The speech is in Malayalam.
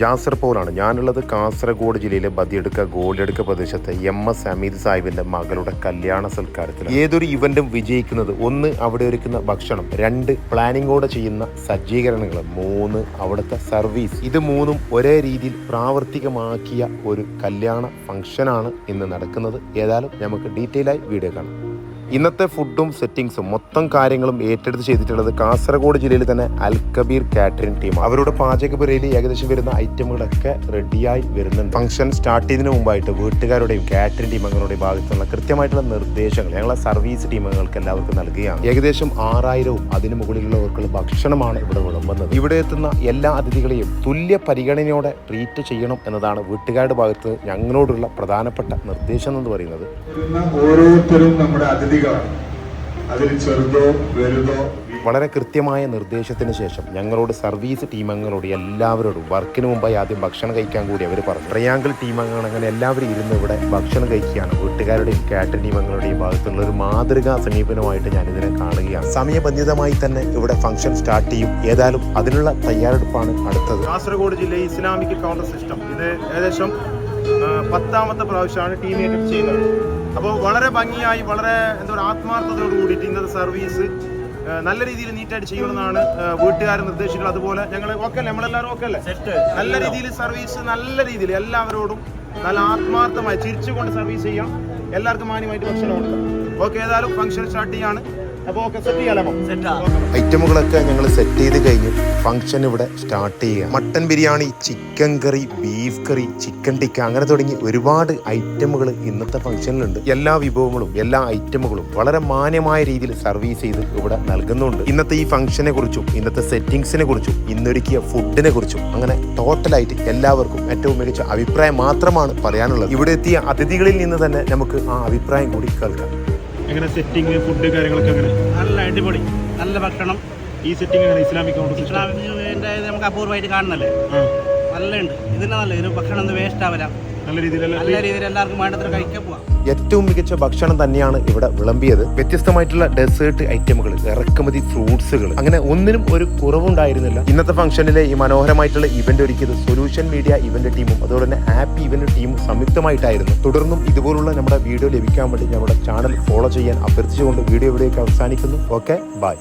ജാസർ പോലാണ്. ഞാനുള്ളത് കാസർഗോഡ് ജില്ലയിലെ ബദിയെടുക്ക ഗോളിയെടുക്ക പ്രദേശത്തെ എം എസ് ഹമീദ് സാഹിബിന്റെ മകളുടെ കല്യാണ സൽക്കാരത്തിൽ ഏതൊരു ഇവന്റും വിജയിക്കുന്നത് ഒന്ന് അവിടെ ഒരുക്കുന്ന ഭക്ഷണം രണ്ട് പ്ലാനിങ്ങോടെ ചെയ്യുന്ന സജ്ജീകരണങ്ങൾ മൂന്ന് അവിടുത്തെ സർവീസ് ഇത് മൂന്നും ഒരേ രീതിയിൽ പ്രാവർത്തികമാക്കിയ ഒരു കല്യാണ ഫംഗ്ഷനാണ് ഇന്ന് നടക്കുന്നത്. ഏതായാലും നമുക്ക് ഡീറ്റെയിൽ ആയി വീഡിയോ കാണാം. ഇന്നത്തെ ഫുഡും സെറ്റിങ്സും മൊത്തം കാര്യങ്ങളും ഏറ്റെടുത്ത് ചെയ്തിട്ടുള്ളത് കാസർഗോഡ് ജില്ലയിൽ തന്നെ അൽ കബീർ കാറ്ററിംഗ് ടീം അവരുടെ പാചക പുരയിൽ ഏകദേശം വരുന്ന ഐറ്റമുകളൊക്കെ റെഡിയായി വരുന്നുണ്ട്. ഫംഗ്ഷൻ സ്റ്റാർട്ട് ചെയ്തതിന് മുമ്പായിട്ട് വീട്ടുകാരുടെയും കാറ്ററിംഗ് ടീമംഗങ്ങളുടെയും ഭാഗത്തുള്ള കൃത്യമായിട്ടുള്ള നിർദ്ദേശങ്ങൾ ഞങ്ങളെ സർവീസ് ടീമുകൾക്ക് എല്ലാവർക്കും നൽകുകയാണ്. ഏകദേശം ആറായിരവും അതിന് മുകളിലുള്ളവർക്കുള്ള ഭക്ഷണമാണ് ഇവിടെ വിളമ്പുന്നത്. ഇവിടെ എത്തുന്ന എല്ലാ അതിഥികളെയും തുല്യ പരിഗണനയോടെ ട്രീറ്റ് ചെയ്യണം എന്നതാണ് വീട്ടുകാരുടെ ഭാഗത്ത് ഞങ്ങളോടുള്ള പ്രധാനപ്പെട്ട നിർദ്ദേശം എന്ന് പറയുന്നത്. ഓരോരുത്തരും നമ്മുടെ അതിൽ ചെറുതോ വലുതോ വളരെ കൃത്യമായ നിർദ്ദേശത്തിന് ശേഷം ഞങ്ങളോട് സർവീസ് ടീമംഗങ്ങളോട് എല്ലാവരോടും വർക്കിന് മുമ്പായി ആദ്യം ഭക്ഷണം കഴിക്കാൻ കൂടി അവർ പറഞ്ഞു. ട്രയാങ്കിൾ ടീമംഗങ്ങൾ അങ്ങനെ എല്ലാവരും ഇരുന്ന് ഇവിടെ ഭക്ഷണം കഴിക്കുകയാണ്. വീട്ടുകാരുടെയും കാറ്ററിംഗ് ടീമംഗങ്ങളുടെയും ഭാഗത്തുള്ള ഒരു മാതൃകാ സമീപനമായിട്ട് ഞാൻ ഇതിനെ കാണുകയാണ്. സമയബന്ധിതമായി തന്നെ ഇവിടെ ഫംഗ്ഷൻ സ്റ്റാർട്ട് ചെയ്യും. ഏതായാലും അതിനുള്ള തയ്യാറെടുപ്പാണ് അടുത്തത്. കാസർഗോഡ് ജില്ലയിൽ ഇസ്ലാമിക് കൗണ്ടർ സിസ്റ്റം ഇത് ഏകദേശം പത്താമത്തെ പ്രാവശ്യമാണ് ടീം ചെയ്യുന്നത്. ഭംഗിയായി വളരെ എന്താ പറയുക ആത്മാർത്ഥതയോട് കൂടിയിട്ട് ഇന്നത്തെ സർവീസ് നല്ല രീതിയിൽ നീറ്റായിട്ട് ചെയ്യണമെന്നാണ് വീട്ടുകാർ നിർദ്ദേശിക്കുന്നത് അതുപോലെ ഞങ്ങൾ ഓക്കെ അല്ലേ? നമ്മളെല്ലാവരും ഓക്കെ അല്ലേ? നല്ല രീതിയിൽ സർവീസ് നല്ല രീതിയിൽ എല്ലാവരോടും നല്ല ആത്മാർത്ഥമായി ചിരിച്ചുകൊണ്ട് സർവീസ് ചെയ്യാം. എല്ലാവർക്കും മാന്യമായിട്ട് ഭക്ഷണം ഓക്കെ ഏതായാലും ഫംഗ്ഷൻ സ്റ്റാർട്ട് ചെയ്യാണ്. ഐറ്റമുകളൊക്കെ ഞങ്ങൾ സെറ്റ് ചെയ്ത് കഴിഞ്ഞ് ഫംഗ്ഷൻ ഇവിടെ സ്റ്റാർട്ട് ചെയ്യുക. Mutton biryani chicken curry beef curry chicken tikka അങ്ങനെ തുടങ്ങി ഒരുപാട് ഐറ്റമുകൾ ഇന്നത്തെ ഫംഗ്ഷനിലുണ്ട് എല്ലാ വിഭവങ്ങളും എല്ലാ ഐറ്റമുകളും വളരെ മാന്യമായ രീതിയിൽ സർവീസ് ചെയ്ത് ഇവിടെ നൽകുന്നുണ്ട്. ഇന്നത്തെ ഈ ഫംഗ്ഷനെ കുറിച്ചും ഇന്നത്തെ സെറ്റിംഗ്സിനെ കുറിച്ചും ഇന്നൊരുക്കിയ ഫുഡിനെ കുറിച്ചും അങ്ങനെ ടോട്ടലായിട്ട് എല്ലാവർക്കും ഏറ്റവും മികച്ച അഭിപ്രായം മാത്രമാണ് പറയാനുള്ളത്. ഇവിടെ എത്തിയ അതിഥികളിൽ നിന്ന് തന്നെ നമുക്ക് ആ അഭിപ്രായം കൂടി കേൾക്കാം. എങ്ങനെ സെറ്റിംഗ് ഫുഡ് കാര്യങ്ങളൊക്കെ അങ്ങനെ നല്ല അടിപൊളി. നല്ല ഭക്ഷണം. ഈ സെറ്റിംഗ് എങ്ങനെ? ഇസ്ലാമിക് ഇസ്ലാമിക് നമുക്ക് അപൂർവമായിട്ട് കാണുന്നല്ലേ നല്ലുണ്ട് ഇതിന് നല്ല ഇതിന് ഭക്ഷണം ഒന്ന് വേസ്റ്റ് രീതിയിലല്ല നല്ല രീതിയിൽ എല്ലാവർക്കും വേണ്ടത്ര കഴിക്കാൻ പോവാം. ഏറ്റവും മികച്ച ഭക്ഷണം തന്നെയാണ് ഇവിടെ വിളമ്പിയത്. വ്യത്യസ്തമായിട്ടുള്ള ഡെസേർട്ട് ഐറ്റമുകൾ ഇറക്കുമതി ഫ്രൂട്ട്സുകൾ അങ്ങനെ ഒന്നിനും ഒരു കുറവുണ്ടായിരുന്നില്ല. ഇന്നത്തെ ഫംഗ്ഷനിലെ ഈ മനോഹരമായിട്ടുള്ള ഇവന്റ് ഒരുക്കിയത് സൊല്യൂഷൻ മീഡിയ ഇവന്റ് ടീമും അതുപോലെ തന്നെ ആപ്പ് ഇവന്റ് ടീമും സംയുക്തമായിട്ടായിരുന്നു. തുടർന്നും ഇതുപോലുള്ള നമ്മുടെ വീഡിയോ ലഭിക്കാൻ വേണ്ടി നമ്മുടെ ചാനൽ ഫോളോ ചെയ്യാൻ അഭ്യർത്ഥിച്ചുകൊണ്ട് വീഡിയോ ഇവിടേക്ക് അവസാനിക്കുന്നു. Okay bye